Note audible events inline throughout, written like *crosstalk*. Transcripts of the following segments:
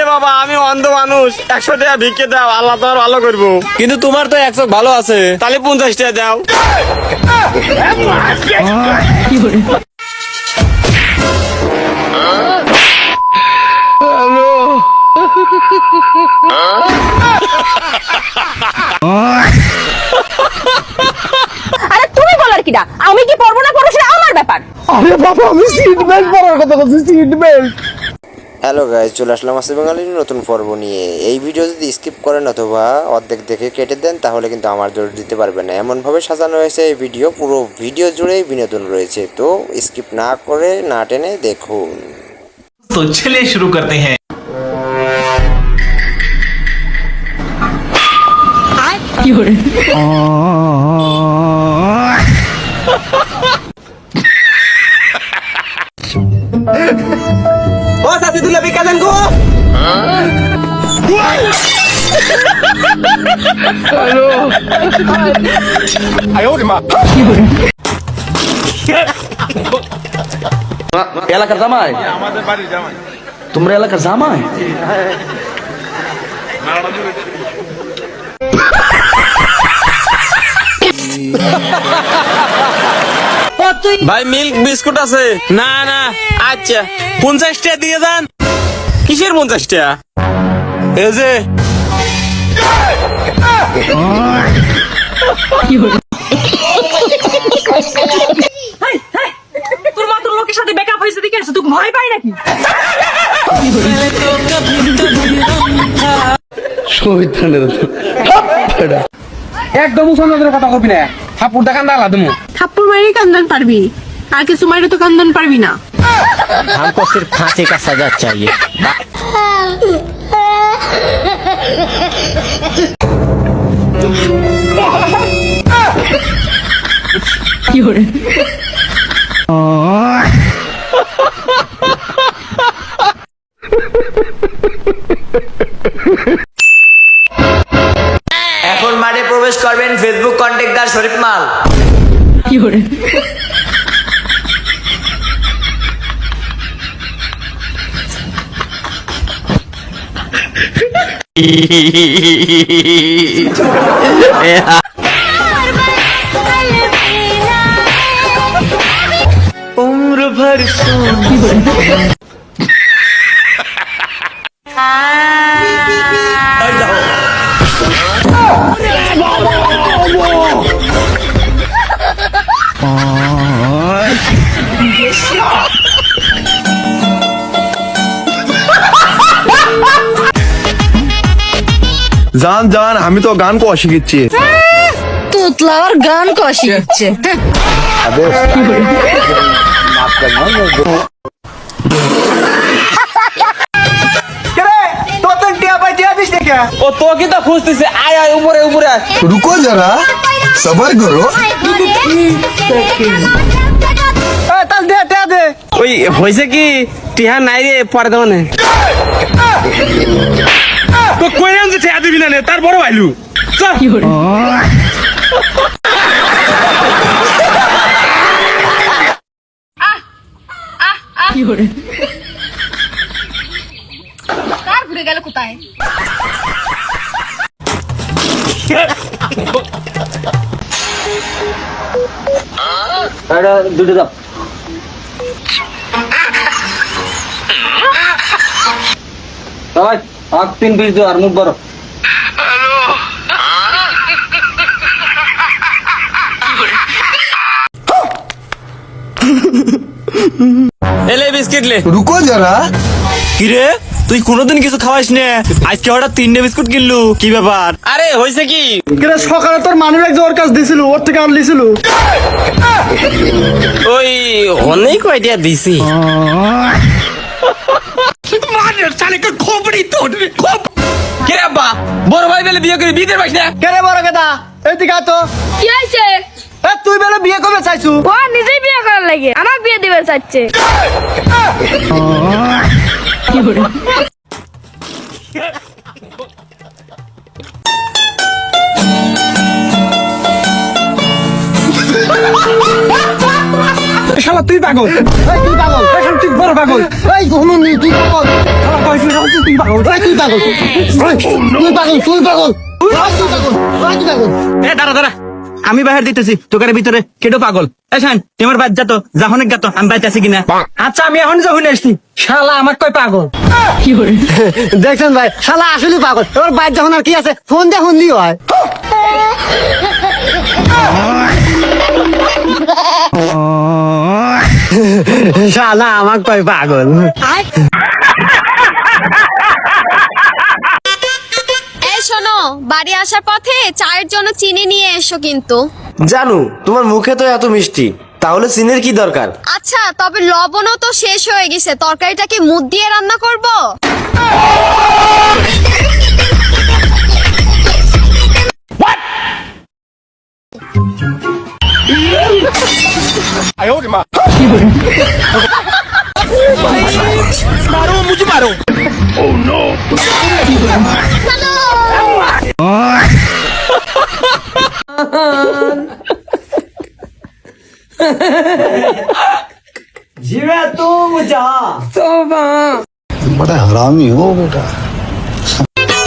এ বাবা আমি অন্ধ মানুষ। একশো টাকা ভিক্ষে দাও আল্লাহ তোমার ভালো করব। কিন্তু তোমার তো একশো ভালো আছে। তাহলে পঞ্চাশ টাকা দাও। *laughs* ব্যাপার কিটা আমি কি পরবো না পরবো সেটা আমার ব্যাপার। আরে বাবা আমি সিট বেল্ট পরার কথা বলছি সিট বেল্ট হ্যালো গাইজ চলে আসলাম আসি বাঙালির নতুন পর্ব নিয়ে। এই ভিডিও যদি স্কিপ করেন অথবা অর্ধেক দেখে কেটে দেন তাহলে কিন্তু আমার জোর দিতে পারবে না। এমনভাবে সাজানো হয়েছে এই ভিডিও পুরো ভিডিও জুড়েই বিনোদন রয়েছে। তো স্কিপ না করে না টেনে দেখুন। তো চলে শুরু করতে হ্যাঁ। কি Oh, satu itu lebih kanan gua. Halo. Ayo lima. এলাকার জামাই আমাদের বাড়ির জামাই তোমরা ভাই মিল্ক বিস্কুট আছে। না না। আচ্ছা পঞ্চাশ টাকা দিয়ে দেন। কিসের পঞ্চাশ টাকা এই যে। তোর মতো লোকের সাথে ব্যাকআপ হয়েছে দেখে তুই ভয় পাই নাকি? একদম উসন্দের কথা কবি না থাপুর দেখান দালা তুমি থাপ্পড় মারি কান্দন পারবি আর কিছু মারি তো কান্দন পারবি না हमको सिर्फ फांसी का सजा चाहिए এখন *laughs* শরীফ মাল। কি করে উম্র ভর সোনা। জান আমি তো গান কো শিখেছি। তোতলার গান কষি হচ্ছে ও তোকে তো খুঁজতেছে। আয় আয় উপরে উপরে রুকো যারা সবার করো। ওই হয়েছে কি? টিহা নাই রে পরে তো কই আনছে টিহা দিবি না নে, তার বড় ভাইলু। চল। কার ঘুরে গেল কোথায়? দুটো দাও। আগ তিন পিস দিও আর মুখ বড়। এলে বিস্কিট লে। রুকো যারা কিরে? তুই কোনোদিন কিছু খাওয়াস না? আজকে হঠাৎ তিনটে বিস্কুট কিনলু। কি ব্যাপার? আরে হয়েছে কি? সকালে তোর মানুষ এক ওর কাছে দিছিল ওর থেকে আর লিছিল ওই অনেক আইডিয়া দিছি। কিরে আব্বা? বড় ভাই বেলে বিয়ে করে বিয়ে পাইস না? কেরে বড় কথা এইদিকে আয় তো। কি এ তুই বেলে বিয়ে করবে চাইছু? ও নিজেই বিয়ে করার লাগে। আমার বিয়ে দিবে চাচ্ছে। ও তুই পাগল? এই, তুই পাগল? এখন তুই বড় পাগল। এই, ঘুমন তুই পাগল। শালা কইছিস তুই পাগল? এই, তুই পাগল। তুই পাগল তুই পাগল। তুই পাগল। এ, দাঁড়া দাঁড়া। আমি বাহির দিতেছি তোকার ভিতরে। কেটো পাগল? এ শান তোমার বাদ যাতো যখন গাতো আমি বাইতে আছি কিনা? আচ্ছা আমি এখন যখন আসছি শালা আমার কয় পাগল? *laughs* দেখছেন ভাই শালা আসলে পাগল। তোর বাইর যখন আর কি আছে ফোন দিয়ে ফোন দিও হয়। *laughs* শালা আমার কয় পাগল। *laughs* শোনো বাড়ি আসার পথে চায়ের জন্য চিনি নিয়ে এসো কিন্তু। জানু তোমার মুখে তো এত মিষ্টি। তাহলে সিনের কি দরকার? আচ্ছা তবে লবণও তো শেষ হয়ে গেছে। তরকারিটা কি মুদ দিয়ে রান্না করব? जिवे तुम जा तोबा। बड़ा हरामी हो बेटा।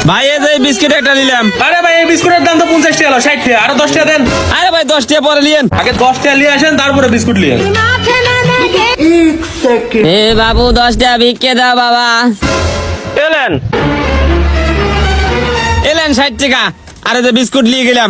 ভাই এই যে বিস্কিট একটা নিলাম আরে ভাই এই বিস্কুটের দাম তো পঞ্চাশ টাকা ষাট টাকা আরও দশ টাকা দেন আরে ভাই দশ টাকা পরে নিয়েন আগে দশ টাকা নিয়ে আসেন তারপরে বিস্কুট নিয়ে এ বাবু দশ টাকা বিকে দাও বাবা এলেন এলেন ষাট টাকা আরে যে বিস্কুট নিয়ে গেলাম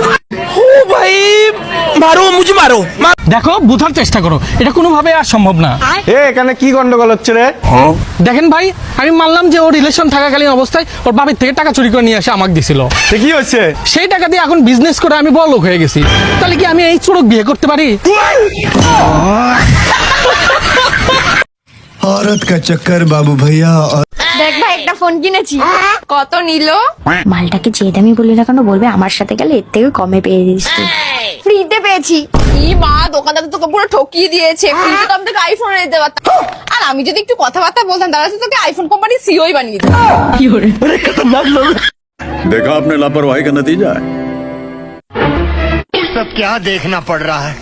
দিচ্ছি দিচ্ছি দেখো বুঝার চেষ্টা করো এটা কোনোভাবে আর সম্ভব না এ এখানে কি গন্ডগোল হচ্ছে রে দেখেন ভাই আমি মানলাম যে ওর রিলেশন থাকাকালীন অবস্থায় ওর বাবার থেকে টাকা চুরি করে নিয়ে এসে আমাকে দিছিল সে কি হচ্ছে সেই টাকা দিয়ে এখন বিজনেস করে আমি বড় লোক হয়ে গেছি তাহলে কি আমি এই চোরক বিয়ে করতে পারি औरत का चक्कर बाबू भैया और দেখ ভাই একটা ফোন কিনেছি কত নিলো মালটাকে যে দামি বলি না কেন বলবে আমার সাথে গেলে এর থেকে কমে পেয়ে দিস তুই ফ্রিতে পেয়েছি ই মা দোকানদার তো তোকে পুরো ঠকিয়ে দিয়েছে ফ্রিতে তো আমি তোকে আইফোন এনে দিতে পারতাম আর আমি যদি একটু কথাবার্তা বলতাম তাহলে তো তোকে আইফোন কোম্পানি সিওই বানিয়ে দিতাম देखा आपने लापरवाही का नतीजा है सब क्या देखना पड़ रहा है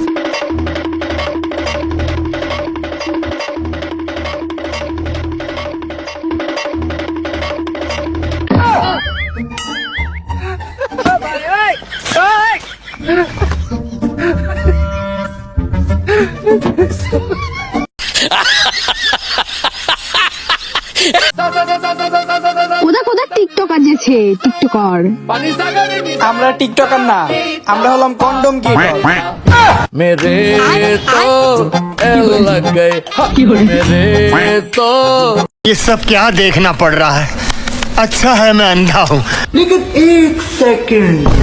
কোথা কোথা টিকটকার যেছে টিকটকার আমরা টিকটকার না আমরা হলাম কন্ডম কি ये सब क्या देखना पड़ रहा है আচ্ছা হ্যাঁ ম্যান দাও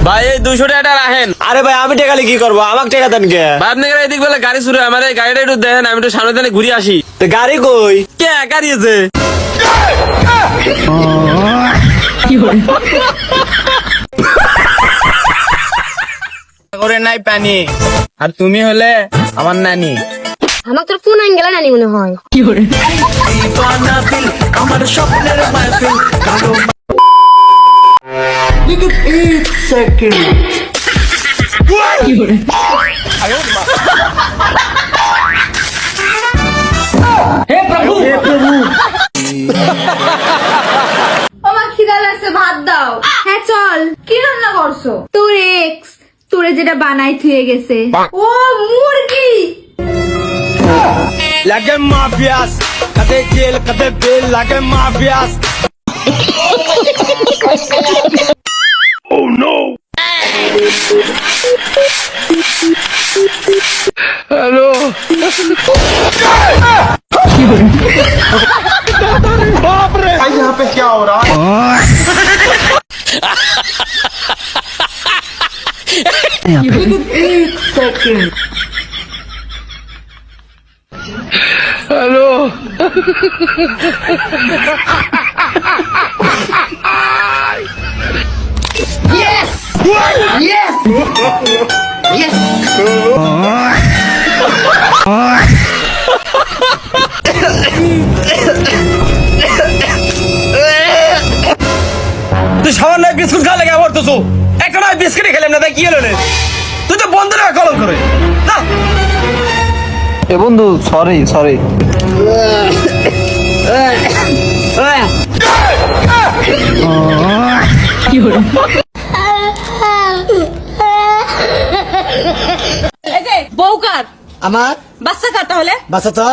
ভাই এই দুশো টাকা রাখেন। আরে ভাই আমি টাকা কি করব? আমাকে টাকা দেন কে? ভাই আপনি এদিক বেলা গাড়ি শুরু আমার এই গাড়িটা একটু দেন আমি একটু সামনে দিনে ঘুরে আসি। তো গাড়ি কই? কে গাড়ি আছে *laughs* করে নাই পানি। আর তুমি হলে আমার নানি। আমার তোর কোন অ্যাঙ্গেলে নানি মনে হয়। আমার খিদা লাগছে ভাত দাও। হ্যাঁ চল। কি রান্না করছ? তোর এক্স তোরে যেটা বানাই থুয়ে গেছে। ও মুরগি! লাগে মাফিয়াস কদে জেল কদে বেল লাগে মাফিয়াস ও নো হ্যালো বাপ রে ভাই यहाँ पे क्या हो रहा है? *laughs* एक second hello Yes! Yes! Yes! তুই সামান্য বিস্কুট খা লাগে আমার তো একটা বিস্কুটই খেলাম না তাই কি হলো রে তুই তো বন্ধুরা কলম করে না এ বন্ধু সরি সরি বউকার আমার বাচ্চা কার তাহলে? বাসা তো।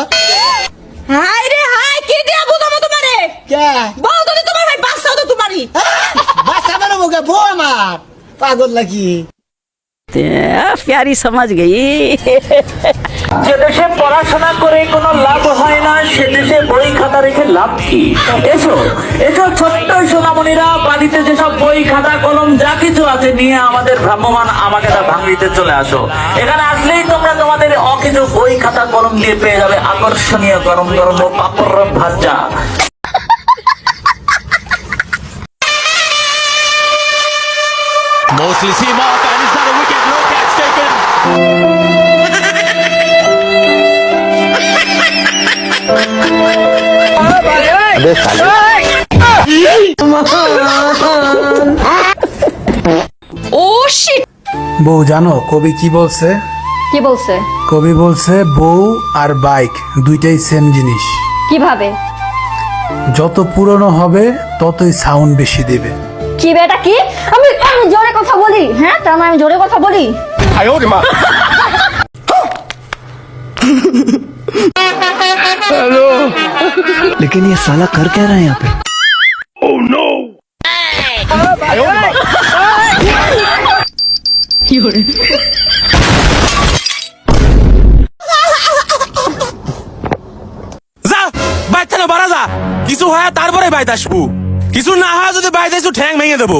হাই রে হাই কি দিয়া বুঝাবো তোমারে? কে? বউ তো তোমার ভাই বাচ্চাও তো তোমারই। বাসা বানাবো কে? বউ আমার। পাগল নাকি? প্যারি সমাজ গই। যে দেশে পড়াশোনা করে কোনো লাভ হয় না সে দেশে বই খাতা রেখে লাভ কি? এসো এসো ছোট্ট সোনামণিরা বাড়িতে যেসব বই খাতা কলম যা কিছু আছে নিয়ে আমাদের ভ্রাম্যমান আমাকে তা ভাঙড়িতে চলে আসো। এখানে আসলেই তোমরা তোমাদের অকিছু বই খাতা কলম দিয়ে পেয়ে যাবে আকর্ষণীয় গরম গরম পাপড় ভাজা। Mostly Mark and it's not a wicket, no catch taken. Oh shit বউ জানো কবি কি বলছে? কি বলছে? কবি বলছে বউ আর বাইক দুইটাই সেম জিনিস। কীভাবে? যত পুরনো হবে ততই সাউন্ড বেশি দেবে। কি বেটা কি? আমি আমি জোরে কথা বলি হ্যাঁ? তার মানে আমি জোরে কথা বলি। *laughs* लेकिन ये साला कर क्या रहा है यहाँ पे যা বাইর থেকে বাড়া যা কিছু হয় তারপরে বাইত আসবো কিছু না হয় যদি বাইত আসু ঠ্যাং ভেঙে দেবো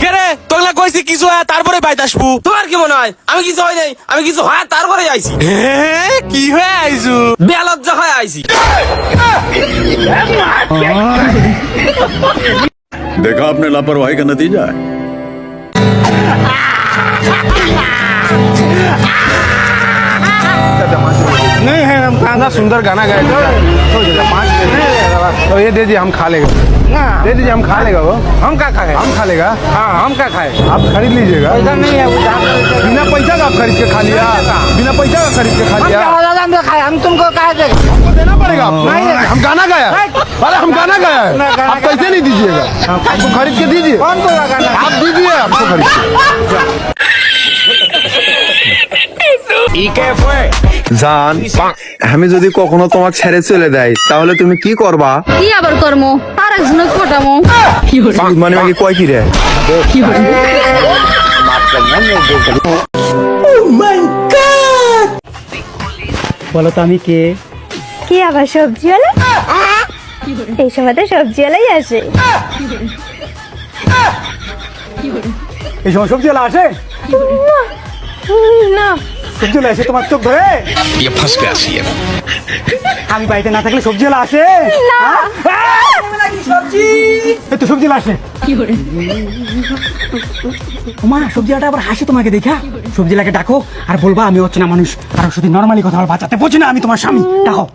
কে রে তোগুলা কইছি কিছু হয় তারপরে বাইত আসবো তোমার কি মনে হয় আমি কিছু হয় নাই আমি কিছু হয় তারপরে আইছি কি হয়ে আইছু বেলজ্জা হয়ে আইছি देखा आपने लापरवाही का नतीजा है नहीं है खाना सुंदर गाना गाए पाँच तो ये दे दिए हम खा लेगा। दे दीजिए हम खा लेगा वो। हम क्या खाए? हम खा लेगा। हाँ हम क्या खाए? आप खरीद लीजिएगा। पैसा नहीं है बिना पैसा का आप खरीद के खा लिया। बिना पैसा का खरीद के खा लिया। हम खाए? हम तुमको कहा देना पड़ेगा हम गाना गाया अरे हम गाना गाया है। आप पैसे नहीं दीजिएगा। आपको खरीद के दीजिए। आप दीजिए आपको खरीद के। *laughs* জান আমি যদি কখনো তোমার ছেড়ে চলে দেয় তাহলে তুমি কি করবা? কি আবার কর্ম? আর একজনের ফোটামো মানে কি কয় কি রে? বলো তো আমি কে? কি আবার সবজিওয়ালা? এই সময় তো সবজিওয়ালাই আসে। এই সময় সবজিওয়ালা আসে? না। সবজিওয়ালা এসে তোমার চোখ ধরে। আমি বাড়িতে না থাকলে সবজিওয়ালা আসে। সবজি এই তো সবজিওয়ালা আসে। মা সবজিওয়ালাটা আবার হাসি তোমাকে দেখা সবজিওয়ালাকে ডাকো আর বলবা আমি হচ্ছে না মানুষ। আর শুধু নর্মালি কথা বলবা যাতে বোঝে না আমি তোমার স্বামী। ডাকো।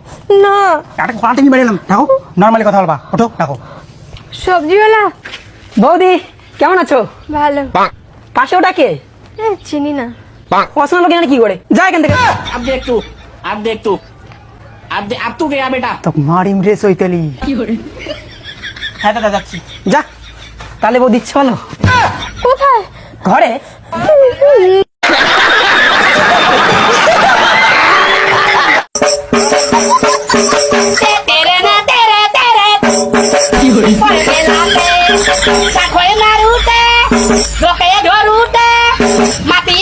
না। একটা টেনে বেরিয়ে এলাম ডাকো। নর্মালি কথা বলবা ওঠো ডাকো। সবজিওয়ালা বৌদি কেমন আছো? ভালো। পাশে ওটা কে? এ, চিনি না। পছন্দ লোক কি করে? যা এখান থেকে। আব দে একটু আব দে একটু। আব দে আব তু গয়া বেটা। তো মারিম রে সইতালি হ্যাঁ দাদা যাচ্ছি। যা তাহলে বউ দিচ্ছে বলো। কোথায়? ঘরে।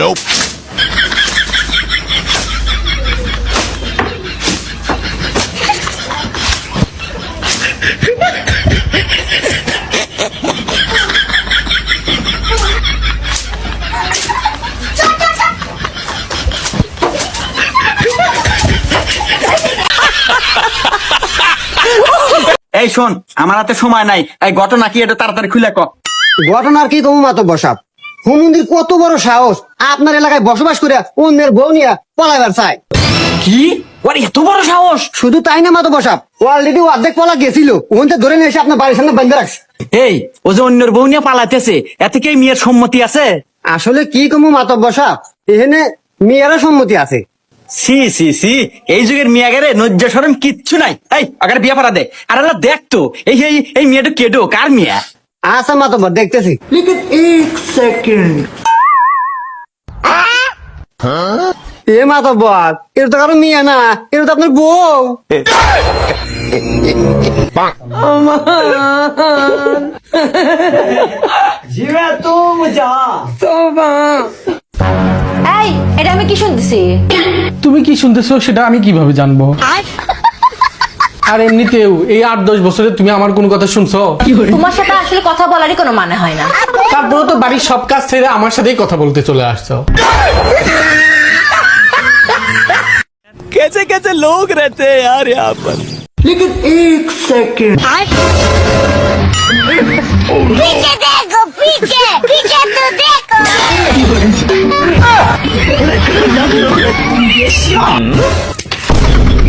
Teresa, এই শোন আমার হাতে সময় নাই। এই ঘটনা কি এটা তাড়াতাড়ি খুলে ক। ঘটনার কি কমু মাতো বসাব হুমন্দির কত বড় সাহস? আপনার এলাকায় বসবাস করে অন্যের বউ নিয়ে পলাইবার চায় কি? ওর এত বড় সাহস? শুধু তাই না মাতো বসাব অলরেডি অর্ধেক পলা গেছিল। ওখানতে ধরে নিয়ে এসে আপনার বাড়ির সামনে বেঁধে রাখছে। এই ও যে অন্যের বউ নিয়ে পালাইতেছে এতে কি মেয়ের সম্মতি আছে? আসলে কি কমু মাতো বসাব এখানে মেয়েরা সম্মতি আছে। সি সি সি এই যুগের মেয়ে গেলে নজ্জা সরম কিচ্ছু নাই। এই আগে বিয়া পারা দে। আর দেখ তো এই এই এই মেয়েটা কেডো? কার মেয়া? আচ্ছা দেখতেছি। এ মাতো বল। এটা তো কারও মেয়ে না এটা তো আপনার বউ। এই এটা আমি কি শুনতেছি? তুমি কি শুনতেছো সেটা আমি কীভাবে জানব? আর এমনিতেও এই আট দশ বছরে তুমি আমার কোনো কথা শুনছো তোমার সাথে আসলে কথা বলারই কোনো মানে হয় না তারপরে তো বাড়ির সব কাজ ছেড়ে আমার সাথেই কথা বলতে চলে আসছো कैसे कैसे लोग रहते हैं यार यहाँ पर দেখো পিকে পিকে তো